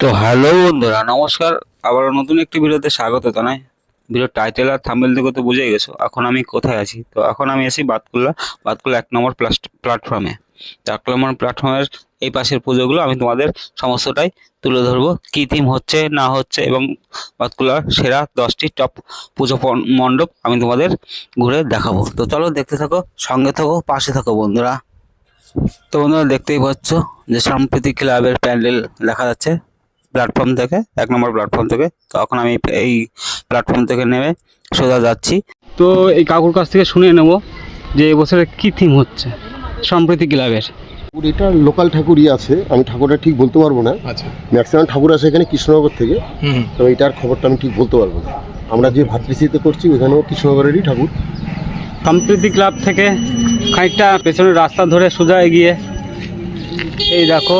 তো হ্যালো বন্ধুরা, নমস্কার। আবার নতুন একটি ভিডিওতে স্বাগত জানাই। ভিডিও টাইটেল আর থাম্বেল দেখে তো বুঝে গেছো, এখন আমি কোথায় আছি? তো এখন আমি আছি বাতকুল্লা বাতকুল্লা এক নম্বর প্ল্যাটফর্মে এক নম্বর প্ল্যাটফর্মের এই পাশের পুজোগুলো আমি তোমাদের সমস্তটাই তুলে ধরবো, কী থিম হচ্ছে, না হচ্ছে, এবং বাতকুল্লার সেরা দশটি টপ পুজো মণ্ডপ আমি তোমাদের ঘুরে দেখাবো। তো চলো দেখতে থাকো, সঙ্গে থাকো, পাশে থাকো বন্ধুরা। তো বন্ধুরা দেখতেই পাচ্ছ যে সাম্প্রতিক ক্লাবের প্যান্ডেল দেখা যাচ্ছে। প্ল্যাটফর্ম থেকে এক নম্বর প্ল্যাটফর্ম থেকে। তখন আমি এই প্ল্যাটফর্ম থেকে নেমে সোজা যাচ্ছি। তো এই কাকুর কাছ থেকে শুনে নেব যে এবছরে কি থিম হচ্ছে সম্প্রীতি ক্লাবের। এটা লোকাল ঠাকুরই আছে আমি ঠাকুরটা ঠিক বলতে পারব না। আচ্ছা। ম্যাক্সিমাম ঠাকুর আছে এখানে কৃষ্ণনগর থেকে। হুম তো এটার খবরটা আমি ঠিক বলতে পারব না। আমরা যে ভাতৃশ্রীতে করছি ওখানেও কৃষ্ণনগরেরই ঠাকুর। সম্প্রীতি ক্লাব থেকে খানিকটা পেছনের রাস্তা ধরে সোজা এগিয়ে এই দেখো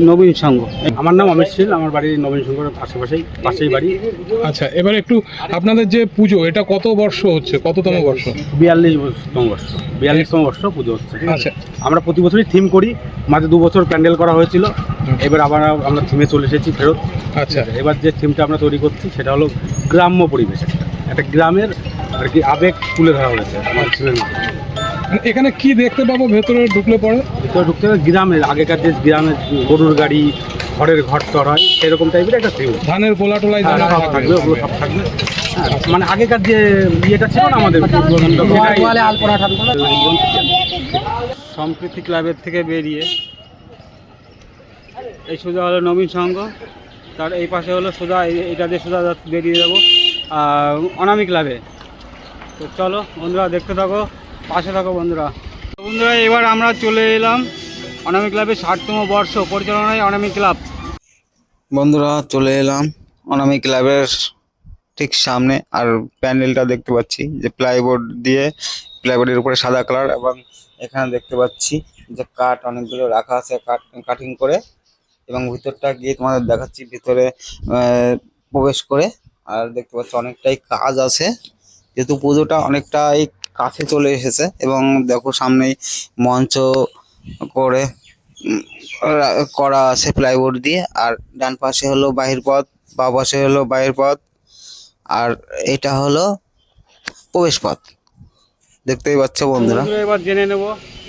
নবীন সংঘ আমার নাম অমিত শীল আমার বাড়ি নবীন শঙ্করের আশেপাশেই পাশেই বাড়ি। আচ্ছা এবার একটু আপনাদের যে পুজো এটা কত বর্ষ হচ্ছে? কততম বর্ষ? বিয়াল্লিশতম বর্ষ। বিয়াল্লিশতম বর্ষ পুজো হচ্ছে। ঠিক আছে? আচ্ছা। আমরা প্রতি বছরই থিম করি। মাঝে দু বছর প্যান্ডেল করা হয়েছিল। এবার আবার আমরা থিমে চলে এসেছি ফেরত। আচ্ছা। এবার যে থিমটা আমরা তৈরি করছি সেটা হলো গ্রাম্য পরিবেশ। একটা। গ্রামের আর কি আবেগ তুলে ধরা হয়েছে। আমার মানে এখানে কি দেখতে পাবো? ভেতরে ঢুকলে পরে? ভিতরে ঢুকতে হবে গ্রামের আগেকার যে গ্রামের গরুর গাড়ি ঘরের ঘর টর হয় সেরকম টাইপের একটা থিম ধানের গোলা টোলাই হ্যাঁ, সব থাকবে। ওগুলো সব থাকবে। হ্যাঁ, মানে আগেকার যে ইয়েটা ছিল না আমাদের সম্প্রীতি ক্লাবের থেকে বেরিয়ে এই সোজা হলো নবীন সংঘ। তার এই পাশে হলো সোজা এই- এটা দিয়ে সোজা বেরিয়ে যাব আর অনামি ক্লাবে। তো চলো বন্ধুরা দেখতে থাকো। পাশে থাকো বন্ধুরা। বন্ধুরা, এবার আমরা চলে এলাম অনামি ক্লাবের ষাটতম বর্ষ পরিচালনায় অনামি ক্লাব। বন্ধুরা, চলে এলাম অনামি ক্লাবের ঠিক সামনে। আর প্যান্ডেলটা দেখতে পাচ্ছি যে প্লাইবোর্ড দিয়ে, প্লাইবোর্ডের উপরে সাদা কালার এবং এখানে দেখতে পাচ্ছি যে কাঠ অনেকগুলো রাখা আছে কাঠ, কাটিং করে এবং ভিতরটা গিয়ে তোমাদের দেখাচ্ছি ভিতরে প্রবেশ করে। আর দেখতে পাচ্ছি অনেকটাই কাজ আছে। যেহেতু পুজোটা অনেকটাই কাছে চলে এসেছে এবং দেখো সামনেই মঞ্চ করে করা আছে প্লাইবোর্ড দিয়ে। আর ডান পাশে হলো বাহির পথ বা পাশে হলো বাহির পথ। আর এটা হলো প্রবেশ পথ। দেখতেই পাচ্ছ বন্ধুরা। এবার জেনে নেব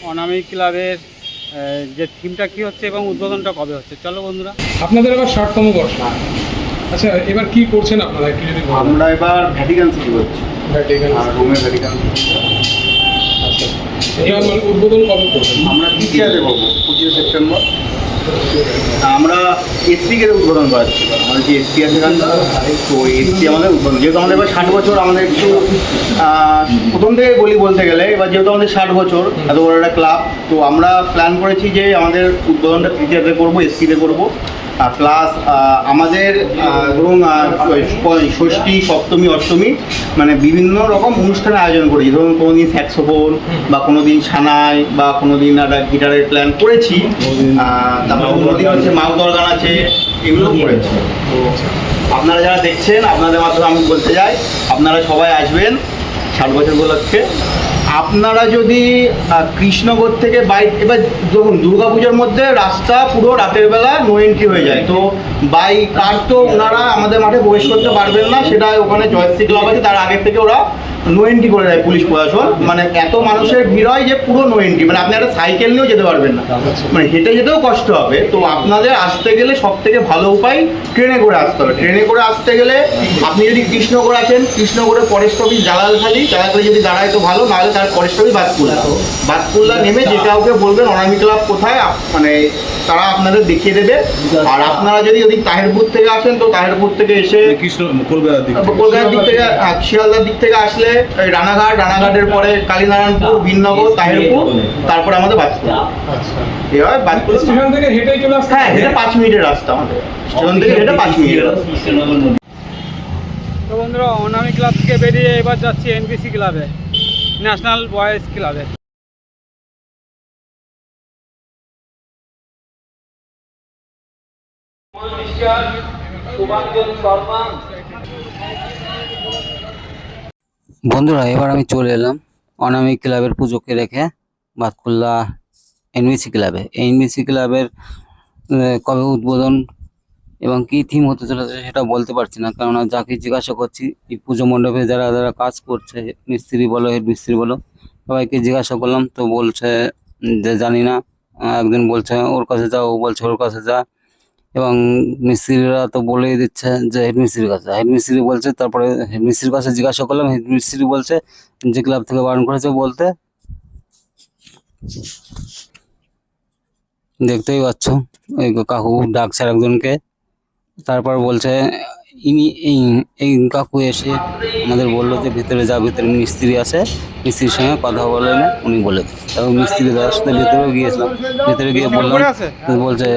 অনামি ক্লাবের যে থিমটা কি হচ্ছে এবং উদ্বোধনটা কবে হচ্ছে। চলো বন্ধুরা। আপনাদের এবার ষাটতম বর্ষ আচ্ছা এবার কি করছেন আপনারা একটু যদি আমরা এবার ভ্যাটিকান সিটি করছি। Vatican আর রোমের ভ্যাটিকান আচ্ছা এবার মানে উদ্বোধন কবে করবেন? আমরা দ্বিতীয়াতে করব পঁচিশে সেপ্টেম্বর। আমরা এসপিকে উদ্বোধন করাচ্ছি। আমাদের যে এসপি আছে তো এসপি আমাদের উদ্বোধন। যেহেতু আমাদের এবার ষাট বছর আমাদের একটু প্রথম থেকে বলি বলতে গেলে এবার যেহেতু আমাদের ষাট বছর এত বড় একটা ক্লাব তো আমরা প্ল্যান করেছি যে আমাদের উদ্বোধনটা তৃতীয়াতে করব এসপিতে করব। প্লাস আমাদের ধরুন ষষ্ঠী সপ্তমী অষ্টমী মানে বিভিন্ন রকম অনুষ্ঠানের আয়োজন করেছি। ধরুন কোনো দিন স্যাক্সোফোন বা কোনো দিন সানাই বা কোনো দিন একটা গিটারের প্ল্যান করেছি। তারপর কোনো দিন হচ্ছে মাউথ অর্গান আছে এগুলো করেছি। তো আপনারা যারা দেখছেন আপনাদের মাধ্যমে আমি বলতে যাই আপনারা সবাই আসবেন ষাট বছর উপলক্ষে। আপনারা যদি কৃষ্ণগর থেকে বাইক এবার দেখুন, দুর্গাপুজোর মধ্যে রাস্তা পুরো রাতের বেলা নো এন্ট্রি হয়ে যায়। তো বাইক কার তো ওনারা আমাদের মাঠে প্রবেশ করতে পারবেন না, সেটা ওখানে জয়শ্রী ক্লাব আছে তার আগে থেকে ওরা নো এন্ট্রি করে দেয় পুলিশ প্রশাসন। মানে এত মানুষের ভিড় হয় যে পুরো নো এন্ট্রি মানে আপনি একটা সাইকেল নিয়েও যেতে পারবেন না। মানে হেঁটে যেতেও কষ্ট হবে। তো আপনাদের আসতে গেলে সব থেকে ভালো উপায় ট্রেনে করে আসতে হবে। ট্রেনে করে আসতে গেলে আপনি যদি কৃষ্ণগড় আছেন কৃষ্ণগড়ে ফরেস্ট অফিস জালালখালি জালালখালি যদি দাঁড়ায় তো ভালো নাহলে তার ফরেস্ট অফিস বাতকুল্লা বাতকুল্লা নেমে যে কাউকে বলবেন অনামি ক্লাব কোথায় আপ- মানে তারা আপনাদের দেখিয়ে দেবে। আর আপনারা যদি যদি তাহেরপুর থেকে আসেন তো তাহেরপুর থেকে এসে কৃষ্ণ কলকাতার দিক থেকে। দিক থেকে শিয়ালদার দিক থেকে আসলে ওই রানাঘাট রানাঘাটের পরে কালীনারায়ণপুর বিননগর তাহেরপুর তারপরে আমাদের বাতকুল্লা আচ্ছা। এবার বাতকুল্লা স্টেশন থেকে হেঁটেই চলে আসতে হ্যাঁ এটা পাঁচ মিনিটের রাস্তা আমাদের। স্টেশন থেকে এটা পাঁচ মিনিটের রাস্তা তো বন্ধুরা অনামি ক্লাব থেকে বেরিয়ে এবার যাচ্ছি এনবিসি ক্লাবে ন্যাশনাল বয়েজ ক্লাবে। বন্ধুরা, এবার আমি চলে এলাম অনামিক ক্লাবের পুজোকে রেখে বাতকুল্লা এনবিসি ক্লাবে। এনবিসি ক্লাবের কবে উদ্বোধন এবং কি থিম হতে চলেছে সেটা বলতে পারছি না, কেননা যাকে জিজ্ঞাসা করছি, এই পুজো মণ্ডপে যারা যারা কাজ করছে, মিস্ত্রি বলো হেড মিস্ত্রি বলো, সবাইকে জিজ্ঞাসা করলাম, তো বলছে যে জানি না, একজন বলছে ওর কাছে যা ও বলছে ওর কাছে যা এবং মিস্ত্রিরা তো বলেই দিচ্ছে যে হেড মিস্ত্রির কাছে। হেড মিস্ত্রি বলছে, তারপরে হেড মিস্ত্রির কাছে জিজ্ঞাসা করলাম, হেড মিস্ত্রি বলছে যে ক্লাব থেকে বারণ করেছে বলতে। দেখতেই পাচ্ছ ওই কাকু ডাকছে একজনকে, তারপর বলছে ইনি এই এই কাকু এসে আমাদের বলল যে ভিতরে যা ভিতরে মিস্ত্রি আছে মিস্ত্রির সঙ্গে কথা বলে না উনি বলে এবং মিস্ত্রি দাদার সাথে ভিতরেও গিয়েছিলাম। ভিতরে গিয়ে বললাম বলছে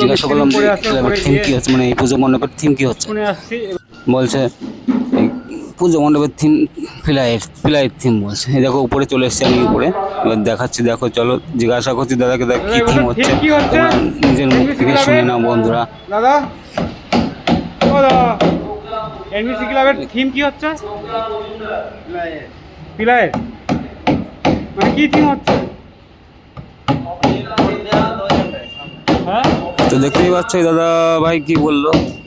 জিজ্ঞাসা করলাম যে আছে, থিম কি হচ্ছে মানে এই পুজো মণ্ডপের থিম কী হচ্ছে? বলছে পুজো মণ্ডপের থিম ফিলাইট ফিলাইট থিম বলছে। এই দেখো উপরে চলে এসেছি আমি উপরে। এবার দেখাচ্ছি দেখো চলো জিজ্ঞাসা করছি দাদাকে দেখ কী থিম হচ্ছে? নিজের মুখ থেকে শুনে নাও বন্ধুরা। দাদা? দাদা। এনবিসি ক্লাবের থিম কি হচ্ছে? পিলায় মানে কি থিম হচ্ছে? হ্যাঁ? তো দেখতেই পাচ্ছ দাদা ভাই কি বলল?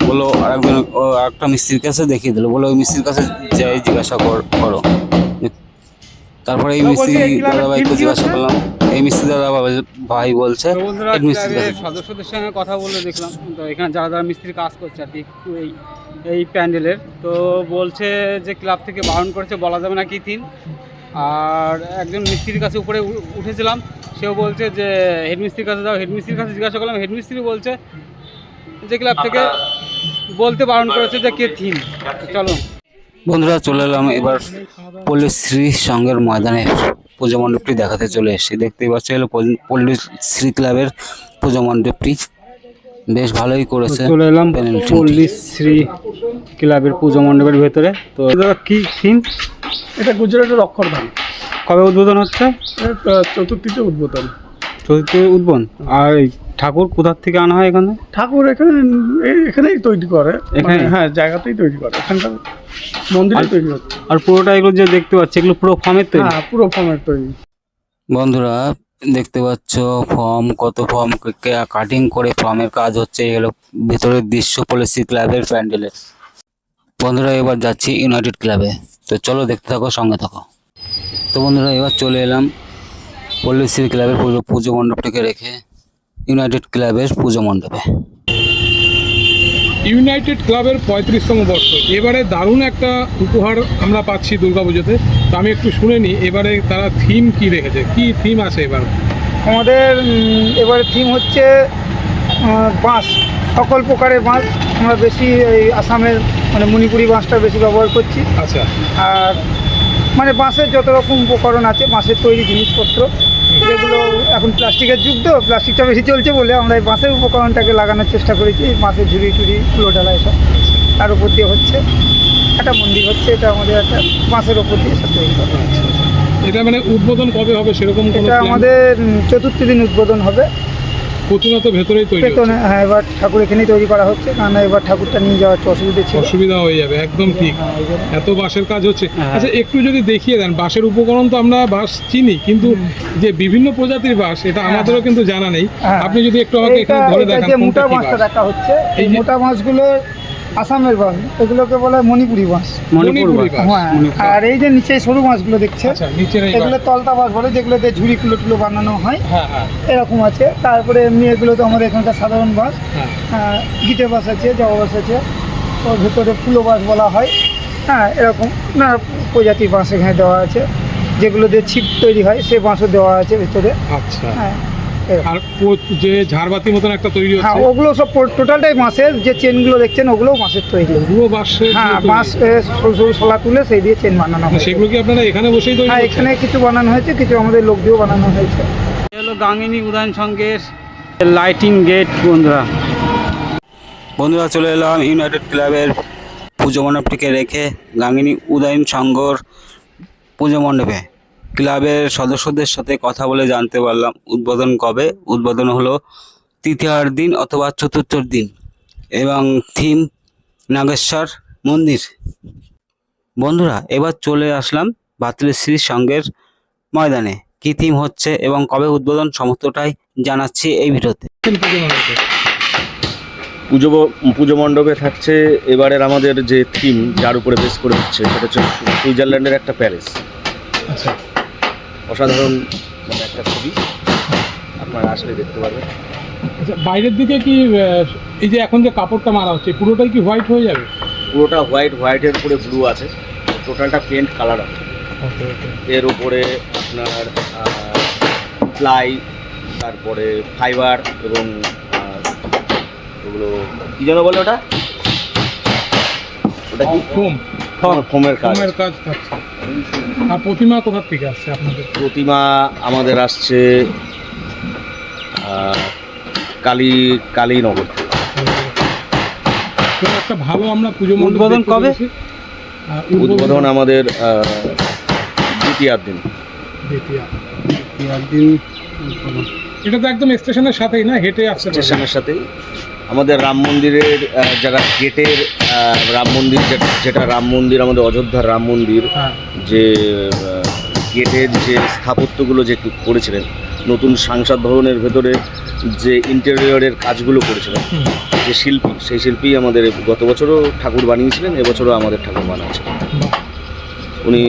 বলো আরেকজন আরেকটা মিস্ত্রির কাছে দেখিয়ে দিল। বলো ওই মিস্ত্রির কাছে যাই, জিজ্ঞাসা করো। তারপরে এই মিস্ত্রি এই ক্লাবের দাদা ভাইকে theme কি জিজ্ঞাসা করলাম এই মিস্ত্রি দাদা ভাই- বলছে মিস্ত্রির সদস্যদের সঙ্গে কথা বলে দেখলাম। তো এখানে যারা যারা মিস্ত্রি কাজ করছে আর কি এই এই প্যান্ডেলের। তো বলছে যে ক্লাব থেকে বারণ করেছে বলা যাবে না কি থিম আর একজন মিস্ত্রির কাছে উপরে উঠেছিলাম সেও বলছে যে হেড মিস্ত্রির কাছে যাও। হেড মিস্ত্রির কাছে জিজ্ঞাসা করলাম হেড মিস্ত্রি বলছে যে ক্লাব থেকে বলতে বারণ করেছে যে কে থিম চলো। বন্ধুরা চলে এলাম এবার পল্লীশ্রী সংঘের ময়দানে পুজো মণ্ডপটি দেখাতে চলে এসেছি। দেখতেই পাচ্ছি হলো পল্লী- পল্লীশ্রী ক্লাবের পুজো মণ্ডপটি। বেশ ভালোই করেছে চলে এলাম। পল্লীশ্রী ক্লাবের পুজো মণ্ডপের ভেতরে। তো কি থিম? এটা গুজরাটের অক্ষরধাম। কবে উদ্বোধন হচ্ছে? চতুর্থীতে উদ্বোধন। চতুর্থ উদ্বোধন। আর এই ঠাকুর কোথার থেকে আনা হয় এখানে? ঠাকুর এখানে এই- এখানেই তৈরি করে। এখানে? মানে হ্যাঁ জায়গাতেই তৈরি করে। এখানকার মন্দিরে তৈরি হচ্ছে। আর পুরোটা এগুলো যে দেখতে পাচ্ছি এগুলো পুরো ফর্মের তৈরি? হ্যাঁ পুরো ফর্মের তৈরি। বন্ধুরা দেখতে পাচ্ছ ফর্ম কত ফর্ম কাটিং করে ফর্মের কাজ হচ্ছে এগুলো হলো ভেতরের দৃশ্য পলিসি ক্লাবের প্যান্ডেলের বন্ধুরা এবার যাচ্ছি ইউনাইটেড ক্লাবে। তো চলো দেখতে থাকো সঙ্গে থাকো। তো বন্ধুরা এবার চলে এলাম পল্লীশ্রী ক্লাবের পুজো পুজো মণ্ডপটিকে রেখে। ইউনাইটেড ক্লাবের পুজো মণ্ডপে। ইউনাইটেড ক্লাবের পঁয়ত্রিশতম বর্ষ। এবারে দারুণ একটা উপহার আমরা পাচ্ছি দুর্গাপুজোতে। তো আমি একটু শুনে নিই এবারে তারা থিম কি রেখেছে? কি থিম আছে এবার? আমাদের এবারে থিম হচ্ছে বাঁশ। সকল প্রকারের বাঁশ আমরা বেশি এই আসামের মানে মণিপুরি বাঁশটা বেশি ব্যবহার করছি। আচ্ছা। আর মানে বাঁশের যত রকম উপকরণ আছে বাঁশের তৈরি জিনিসপত্র যেগুলো এখন প্লাস্টিকের যুগ তো প্লাস্টিকটা বেশি চলছে বলে আমরা এই বাঁশের উপকরণটাকে লাগানোর চেষ্টা করেছি বাঁশের ঝুড়ি টুড়ি ফুলো ডালা এসব। তার উপর দিয়ে হচ্ছে একটা মন্দির হচ্ছে এটা আমাদের একটা বাঁশের উপর দিয়ে সব তৈরি করা এটা মানে উদ্বোধন কবে হবে? সেরকম এটা আমাদের চতুর্থ দিন উদ্বোধন হবে। প্রতিমা তো ভেতরেই তৈরি। পেতনে হ্যাঁ এবার ঠাকুর এখানেই তৈরি করা হচ্ছে কারণ এবার ঠাকুরটা নিয়ে যাওয়ার অসুবিধা ছিল অসুবিধা হয়ে যাবে একদম ঠিক হ্যাঁ, এই জন্য। এত বাঁশের কাজ হচ্ছে হ্যাঁ। আচ্ছা একটু যদি দেখিয়ে দেন বাঁশের উপকরণ তো আমরা বাঁশ চিনি কিন্তু যে বিভিন্ন প্রজাতির বাঁশ এটা আমাদেরও কিন্তু জানা নেই হ্যাঁ। আপনি যদি একটু আমাকে এখানে ধরে দেখান মোটা বাঁশটা দেখা হচ্ছে এই মোটা মাছগুলো আসামের বাঁশ এগুলোকে বলা হয় মণিপুরি বাঁশ মণিপুর। হ্যাঁ আর এই যে নিচে সরু মাছগুলো দেখছে আচ্ছা এগুলো তলতা বাঁশ বলে যেগুলোতে ঝুড়ি কুলো টুলো বানানো হয়। হ্যাঁ হ্যাঁ। এরকম আছে। তারপরে এমনি এগুলো তো আমাদের এখানকার সাধারণ বাঁশ। হ্যাঁ। গিটে বাঁশ আছে জবা বাঁশ আছে। ওর ভেতরে ফুলো বাঁশ বলা হয়। হ্যাঁ এরকম না প্রজাতির বাঁশ এখানে দেওয়া আছে। যেগুলো দিয়ে ছিপ তৈরি হয় সেই বাঁশও দেওয়া আছে ভেতরে। আচ্ছা। হ্যাঁ। আর যে ঝাড়বাতি মতন একটা তৈরি হ্যাঁ ওগুলো সব টোটালটাই বাঁশের যে চেনগুলো দেখছেন ওগুলোও বাঁশের তৈরি। পুরো বাঁশের হ্যাঁ দিয়ে বাঁশ সরু সরু শলা তুলে সেই দিয়ে চেন বানানো হয় সেগুলো কি আপনারা এখানে বসেই তৈরি হ্যাঁ এখানে কিছু বানানো হয়েছে কিছু আমাদের লোক দিয়েও বানানো হয়েছে। হলো গাঙ্গিনী উদয়ন সংঘের লাইটিং গেট বন্ধুরা। বন্ধুরা চলে এলাম ইউনাইটেড ক্লাবের পুজো মণ্ডপটিকে রেখে গাঙ্গিনী উদয়ন সংঘর পুজো মণ্ডপে। ক্লাবের সদস্যদের সাথে কথা বলে জানতে পারলাম উদ্বোধন কবে? উদ্বোধন হলো তৃতীয়ার দিন অথবা চতুর্থর দিন। এবং থিম নাগেশ্বর মন্দির। বন্ধুরা এবার চলে আসলাম ভাতৃশ্রী সংঘের ময়দানে। কী থিম হচ্ছে এবং কবে উদ্বোধন সমস্তটাই জানাচ্ছি এই ভিডিওতে। পুজো পুজো পুজো মণ্ডপে থাকছে এবারের আমাদের যে থিম যার উপরে বেস করে হচ্ছে সেটা হচ্ছে সুইজারল্যান্ডের একটা প্যারিস। আচ্ছা। অসাধারণ মানে একটা ছবি। আপনারা আসলে দেখতে পারবেন। আচ্ছা বাইরের দিকে কি এই যে এখন যে কাপড়টা মারা হচ্ছে পুরোটাই কি হোয়াইট হয়ে যাবে? পুরোটা হোয়াইট হোয়াইটের উপরে ব্লু আছে। টোটালটা পেন্ট কালার আছে এর উপরে আপনার প্লাই তারপরে ফাইবার এবং ওগুলো কী যেন বলে ওটা? ওটা কি? ফোম ফোমের কাজ। ফোমের কাজ থাকছে। আর প্রতিমা কোথার থেকে আসছে আপনাদের? প্রতিমা আমাদের আসছে কালী কালীনগর। একটা ভালো আমরা পুজো উদ্বোধন কবে? উদ্বোধন আমাদের আহ, দ্বিতীয়ার দিন। দ্বিতীয়া। একদিন এটা তো একদম স্টেশনের সাথেই না? হেঁটে আসছে স্টেশনের সাথেই। আমাদের রাম মন্দিরের যারা গেটের রাম মন্দির যেটা রাম মন্দির আমাদের অযোধ্যার রাম মন্দির হ্যাঁ। যে গেটের যে স্থাপত্যগুলো যে করেছিলেন নতুন সাংসদ ভবনের ভেতরে যে ইন্টেরিয়রের কাজগুলো করেছিলেন যে শিল্পী সেই শিল্পী আমাদের গত বছরও ঠাকুর বানিয়েছিলেন এবছরও আমাদের ঠাকুর বাহ। উনি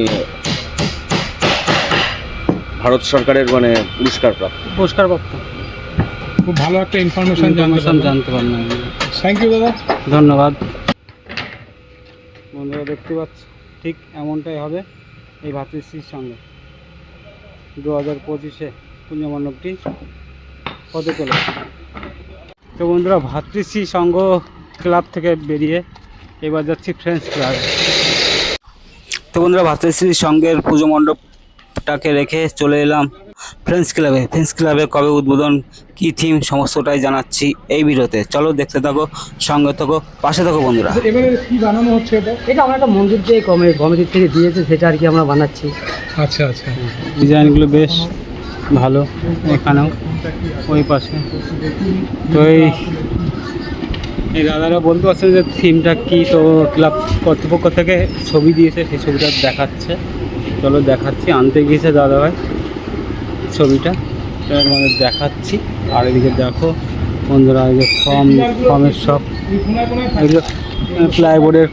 ভারত সরকারের মানে পুরস্কার প্রাপ্ত পুরস্কার প্রাপ্ত খুব ভালো একটা ইনফরমেশন জানতে পারলাম। জানতে পারলাম। থ্যাংক ইউ দাদা। ধন্যবাদ। বন্ধুরা দেখতে পাচ্ছ ঠিক এমনটাই হবে এই ভাতৃশ্রীর সঙ্গে। দু হাজার পঁচিশে পুণ্য মণ্ডপটি হতে চলেছে তো বন্ধুরা ভাতৃশ্রী সংঘ ক্লাব থেকে বেরিয়ে এবার যাচ্ছি ফ্রেন্ডস ক্লাব তো বন্ধুরা ভাতৃশ্রী সঙ্গের পুজো মণ্ডপটাকে রেখে চলে এলাম ফ্রেন্ডস ক্লাবে ফ্রেন্ডস ক্লাবে কবে উদ্বোধন কী থিম সমস্তটাই জানাচ্ছি এই ভিডিওতে। চলো দেখতে থাকো সঙ্গে থাকো পাশে থাকো বন্ধুরা। এবারে কি বানানো হচ্ছে এটা? এটা আমরা একটা মন্দির যে কমে কমিটির থেকে দিয়েছে সেটা আর কি আমরা বানাচ্ছি। আচ্ছা আচ্ছা। ডিজাইনগুলো বেশ ভালো এখানেও ওই পাশে। তো এই এই দাদারা বলতে পারছেন যে থিমটা কি তো ক্লাব কর্তৃপক্ষ থেকে ছবি দিয়েছে সেই ছবিটা দেখাচ্ছে। চলো দেখাচ্ছি আনতে গিয়েছে দাদা ভাই ছবিটা। তো আমাদের দেখাচ্ছি। আর এদিকে দেখো বন্ধুরা এই যে ফর্ম ফর্মের সব এগুলো প্লাইবোর্ডের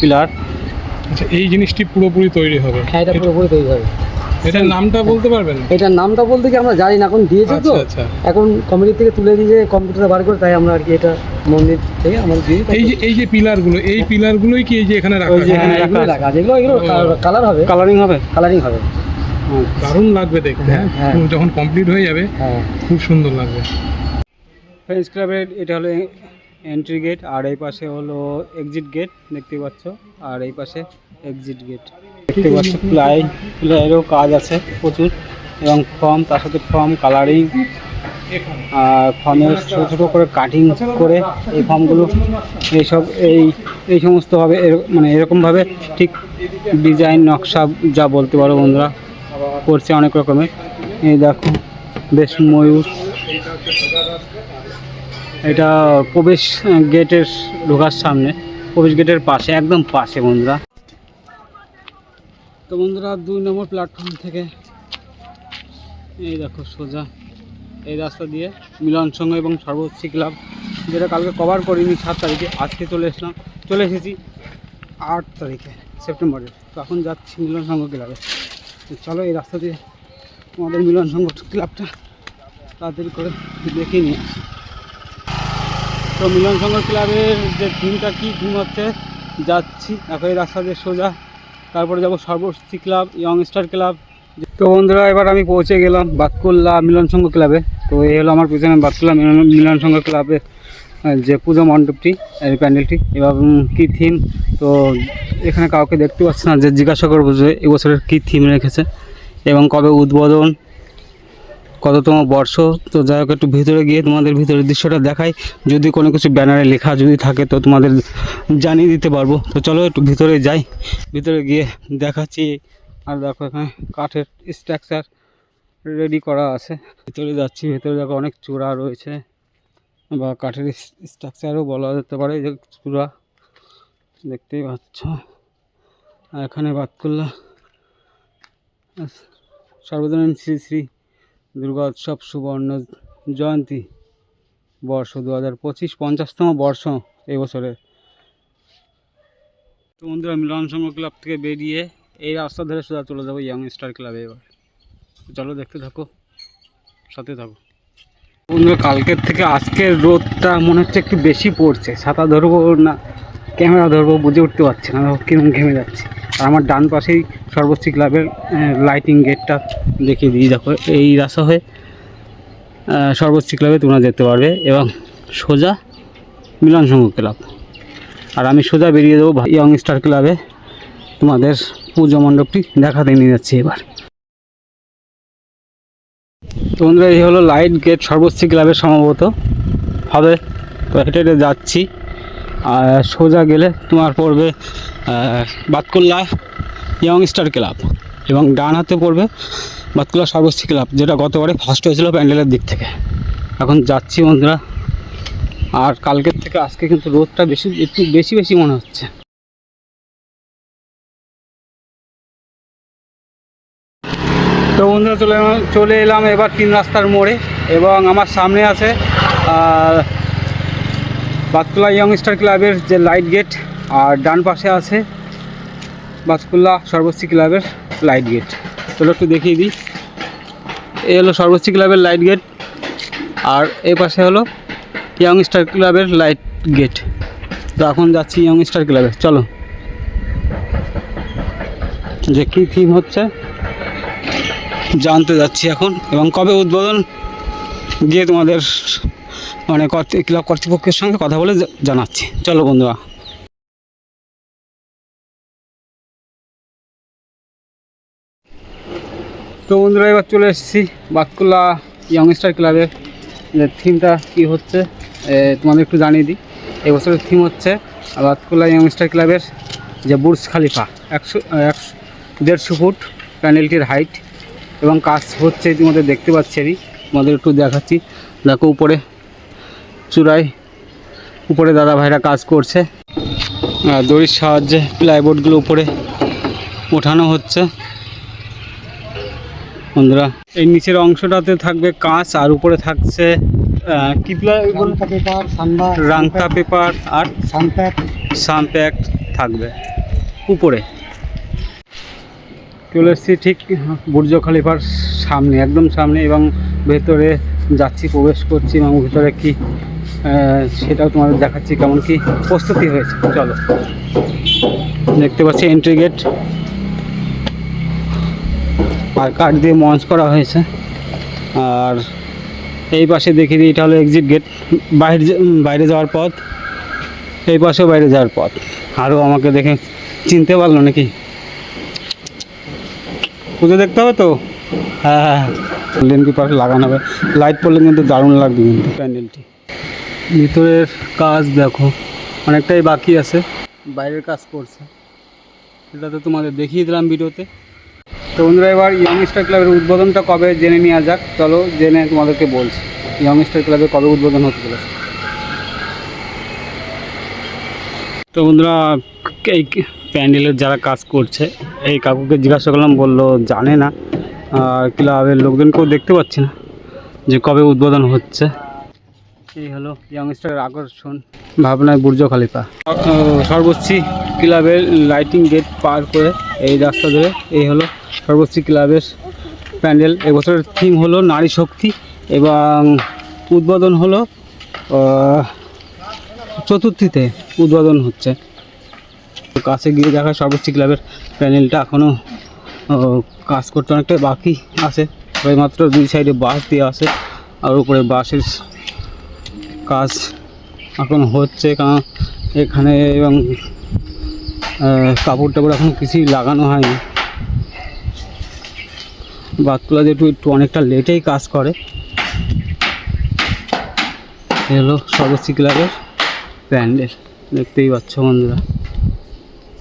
পিলার আচ্ছা এই জিনিসটি পুরোপুরি তৈরি হবে। হ্যাঁ এটা পুরোপুরি তৈরি হবে। এটার নামটা বলতে পারবেন? এটার নামটা বলতে কি আমরা জানি না এখন দিয়েছে তো। আচ্ছা আচ্ছা। এখন কমিটি থেকে তুলে দিয়ে কম্পিউটারে বার করে তাই আমরা আর কি এটা মন্দির থেকে আমরা দিয়ে এই যে এই যে পিলারগুলো এই পিলারগুলোই কি এই যে এখানে রাখা ওই আছে? এখানে হ্যাঁ, আছে। রাখা আছে। এগুলো এগুলো কালার হবে। কালারিং হবে? কালারিং হবে। দারুণ লাগবে দেখতে। হ্যাঁ হ্যাঁ। যখন কমপ্লিট হয়ে যাবে হ্যাঁ। খুব সুন্দর লাগবে। ফ্রেন্ডস ক্লাবের এটা হলো এন্ট্রি গেট আর এই পাশে হলো এক্সিট গেট দেখতে পাচ্ছ? আর এই পাশে এক্সিট গেট দেখতে পাচ্ছ প্লাই প্লাইয়েরও কাজ আছে প্রচুর এবং ফর্ম তার সাথে ফর্ম কালারিং আর ফর্মের ছোটো ছোটো করে কাটিং করে এই ফর্মগুলো এইসব এই এই সমস্তভাবে মানে এরকমভাবে ঠিক ডিজাইন নকশা যা বলতে পারো বন্ধুরা। করছে অনেক রকমের। এই দেখো, বেশ ময়ূর। এটা প্রবেশ গেটের ঢোকার সামনে, প্রবেশ গেটের পাশে, একদম পাশে বন্ধুরা। তো বন্ধুরা, দুই নম্বর প্ল্যাটফর্ম থেকে এই দেখো সোজা এই রাস্তা দিয়ে মিলন সংঘ এবং সর্বোচ্চী ক্লাব, যেটা কালকে কভার করিনি সাত তারিখে, আজকে চলে এসলাম, চলে এসেছি আট তারিখে সেপ্টেম্বরের তো এখন যাচ্ছি মিলন সংঘ ক্লাবে। চলো এই রাস্তা দিয়ে আমাদের মিলন সংঘ ক্লাবটা তাড়াতাড়ি করে দেখে নিয়ে তো মিলন সংঘ ক্লাবের যে থিমটা কী থিম হচ্ছে? যাচ্ছি। এখন এই রাস্তা দিয়ে সোজা। তারপরে যাব Sarbashree club young star club. তো বন্ধুরা এবার আমি পৌঁছে গেলাম বাতকুল্লা মিলন সংঘ ক্লাবে। তো এই হলো আমার পিছনে বাতকুল্লা মিলন সংঘ ক্লাবের আহ, যে পুজো মণ্ডপটি, এই প্যান্ডেলটি, এবার কী থিম তো এখানে কাউকে দেখতে পাচ্ছি না, যে জিজ্ঞাসা করব যে এবছরের কী থিম রেখেছে, এবং কবে উদ্বোধন, কততম বর্ষ, তো যাই হোক, একটু ভিতরে গিয়ে তোমাদের ভিতরের দৃশ্যটা দেখাই। যদি কোনো কিছু ব্যানারে লেখা যদি থাকে, তো তোমাদের জানিয়ে দিতে পারব। তো চলো একটু ভিতরে যাই, ভিতরে গিয়ে দেখাচ্ছি। আর দেখো এখানে কাঠের স্ট্রাকচার রেডি করা আছে। ভিতরে যাচ্ছি, ভিতরে দেখো অনেক চূড়া রয়েছে। বা কাঠের স্ট্রাকচারও বলা যেতে পারে, যে চূড়া দেখতেই পাচ্ছ। আর এখানে বাতকুল্লা সর্বজনীন শ্রী শ্রী দুর্গা উৎসব সুবর্ণ জয়ন্তী বর্ষ দু হাজার পঁচিশ পঞ্চাশতম বর্ষ এই বছরে। তো বন্ধুরা, মিলন সংঘ ক্লাব থেকে বেরিয়ে এই রাস্তা ধরে সোজা চলে যাব ইয়াং স্টার ক্লাবে এবার। চলো দেখতে থাকো, সাথে থাকো। বন্ধুরা কালকের থেকে আজকের রোদটা মনে হচ্ছে একটু বেশি পড়ছে। ছাতা ধরবো না, ক্যামেরা ধরবো বুঝে উঠতে পারছি না কীরকম ঘেমে যাচ্ছে। আর আমার ডান পাশেই সর্বোচ্চ ক্লাবের লাইটিং গেটটা দেখিয়ে দিই, দেখো, এই রাস্তা হয়ে সর্বোচ্চ ক্লাবে তোমরা যেতে পারবে এবং সোজা মিলন সংঘ ক্লাব। আর আমি সোজা বেরিয়ে দেবো ইয়ং স্টার ক্লাবে। তোমাদের পুজো মণ্ডপটি দেখাতে নিয়ে যাচ্ছি এবার। তো বন্ধুরা, এই হলো লাইট গেট সর্বোচ্চ ক্লাবের সম্ভবত। হবে, তো হেঁটে হেঁটে যাচ্ছি। আর সোজা গেলে তোমার পড়বে বাতকুল্লা ইয়ং স্টার ক্লাব। এবং ডান হাতে পড়বে বাতকুল্লা সর্বোচ্চ ক্লাব, যেটা গতবারে ফার্স্ট হয়েছিল প্যান্ডেলের দিক থেকে। এখন যাচ্ছি বন্ধুরা। আর কালকের থেকে আজকে কিন্তু রোদটা বেশি, একটু বেশি বেশি মনে হচ্ছে। তো বন্ধুরা চলে চলে এলাম এবার তিন রাস্তার মোড়ে এবং আমার সামনে আছে আহ, বাতকুল্লা ইয়ংস্টার ক্লাবের যে লাইট গেট আর ডান পাশে আছে বাতকুল্লা সর্বোচ্চ ক্লাবের লাইট গেট চলো একটু দেখিয়ে দিই। এই হলো সর্বোচ্চ ক্লাবের লাইট গেট আর এই পাশে হলো ইয়ংস্টার ক্লাবের লাইট গেট তো এখন যাচ্ছি ইয়ংস্টার ক্লাবে চলো। যে কী থিম হচ্ছে জানতে যাচ্ছি এখন। এবং কবে উদ্বোধন? গিয়ে তোমাদের মানে ক্লাব কর্তৃপক্ষের সঙ্গে কথা বলে জানাচ্ছি। চলো বন্ধুরা। তো বন্ধুরা, এবার চলে এসেছি বাতকুল্লা ইয়ংস্টার ক্লাবের যে থিমটা কী হচ্ছে তোমাদের একটু জানিয়ে দিই। এবছরের থিম হচ্ছে বাতকুল্লা ইয়ংস্টার ক্লাবের যে বুর্জ খালিফা। একশো একশো, দেড়শো ফুট প্যানেলটির হাইট এবং কাজ হচ্ছে ইতিমধ্যে দেখতে পাচ্ছি আমি। তোমাদের একটু দেখাচ্ছি। দেখো উপরে চূড়ায় উপরে দাদা ভাইরা কাজ করছে। আর দড়ির সাহায্যে প্লাইবোর্ডগুলো উপরে ওঠানো হচ্ছে। বন্ধুরা এই নিচের অংশটাতে থাকবে কাঁচ আর উপরে থাকছে রাংতা পেপার আর সানপ্যাক সানপ্যাক থাকবে উপরে। চলে এসেছি ঠিক বুর্জ খলিফার সামনে, একদম সামনে এবং ভেতরে যাচ্ছি, প্রবেশ করছি এবং ভেতরে কি সেটাও তোমাদের দেখাচ্ছি কেমন কি প্রস্তুতি হয়েছে। চলো। দেখতে পাচ্ছি এন্ট্রি গেট আর কাঠ দিয়ে মঞ্চ করা হয়েছে। আর এই পাশে দেখিয়ে দিই, এটা হলো এক্সিট গেট বাইরে বাইরে যাওয়ার পথ। এই পাশেও বাইরে যাওয়ার পথ। আরও আমাকে দেখে চিনতে পারল নাকি? পুজো দেখতে হবে তো? হ্যাঁ। হ্যাঁ গোল্ডেন কিপার লাগানো হবে। লাইট পড়লে কিন্তু দারুণ লাগবে কিন্তু। প্যান্ডেলটি। ভিতরের কাজ দেখো অনেকটাই বাকি আছে। বাইরের কাজ করছে। এটা তো তোমাদের দেখিয়ে দিলাম ভিডিওতে। তো বন্ধুরা এবার ইয়ং স্টার ক্লাবের উদ্বোধনটা কবে? জেনে নেওয়া যাক। চলো জেনে তোমাদেরকে বলছি। ইয়ং স্টার ক্লাবে কবে উদ্বোধন হতে চলেছে? তো বন্ধুরা, এই প্যান্ডেলের যারা কাজ করছে, এই কাকুকে জিজ্ঞাসা করলাম, বলল জানে না। আর ক্লাবের লোকজনকেও দেখতে পাচ্ছি না যে কবে উদ্বোধন হচ্ছে। এই হলো ইয়ংস্টারের আকর্ষণ, ভাবনায় বুর্জ খালিফা। সর্বোচ্চ ক্লাবের লাইটিং গেট পার করে এই রাস্তা ধরে, এই হলো সর্বোচ্চ ক্লাবের প্যান্ডেল। এবছরের থিম হলো নারী শক্তি এবং উদ্বোধন হলো চতুর্থীতে উদ্বোধন হচ্ছে। কাছে গিয়ে দেখা সর্বোচ্চ ক্লাবের প্যানেলটা এখনও কাজ করতে অনেকটা বাকি আছে। মাত্র দুই সাইডে বাঁশ দিয়ে আছে আর উপরে বাঁশের কাজ এখন হচ্ছে কারণ এখানে এবং কাপড় টাপড় এখন কিছুই লাগানো হয়নি। বাতকুলা যেহেতু একটু অনেকটা লেটেই কাজ করে। এ হলো সর্বোচ্চ ক্লাবের প্যান্ডেল। দেখতেই পাচ্ছ বন্ধুরা।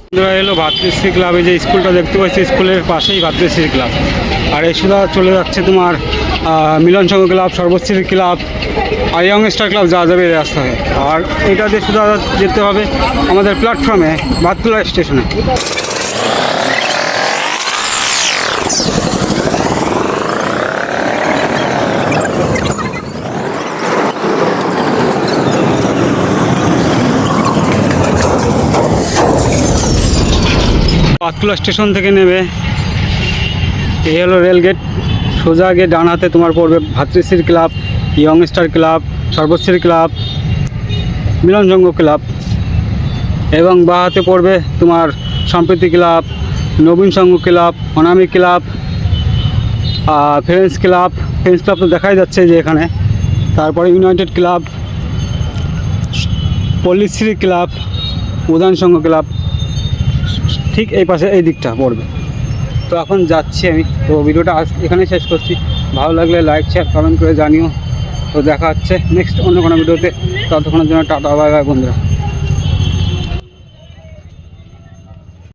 বন্ধুরা, এলো ভাতৃশ্রী ক্লাবে। যে স্কুলটা দেখতে পাচ্ছি, স্কুলের পাশেই ভাতৃশ্রী ক্লাব। আর এই সুদা চলে যাচ্ছে তোমার মিলন সংঘ ক্লাব, সর্বশ্রী ক্লাব, আর ইয়ং স্টার ক্লাব যা যাবে এই রাস্তায়। আর এটা দিয়ে সুদা যেতে হবে আমাদের প্ল্যাটফর্মে ভাতকুলা স্টেশনে। স্কুল স্টেশন থেকে নেবে। এই হলো রেলগেট সোজা গিয়ে ডান হাতে তোমার পড়বে Bhratrishree club young star club, Sarbashree club মিলনজঙ্গ club. এবং বা হাতে পড়বে তোমার Sampriti club, Nabin Sangha club Anamik club friends club. Friends club তো দেখাই যাচ্ছে যে এখানে। তারপরে United club, Pallishree club, Udan Sangha club. ঠিক এই পাশে এই দিকটা পড়বে। তো এখন যাচ্ছি আমি। তো ভিডিওটা আজ এখানেই শেষ করছি। ভালো লাগলে লাইক শেয়ার কমেন্ট করে জানিও। তো দেখা হচ্ছে নেক্সট অন্য কোনো ভিডিওতে। ততক্ষণের জন্য টাটা বাই বাই বন্ধুরা।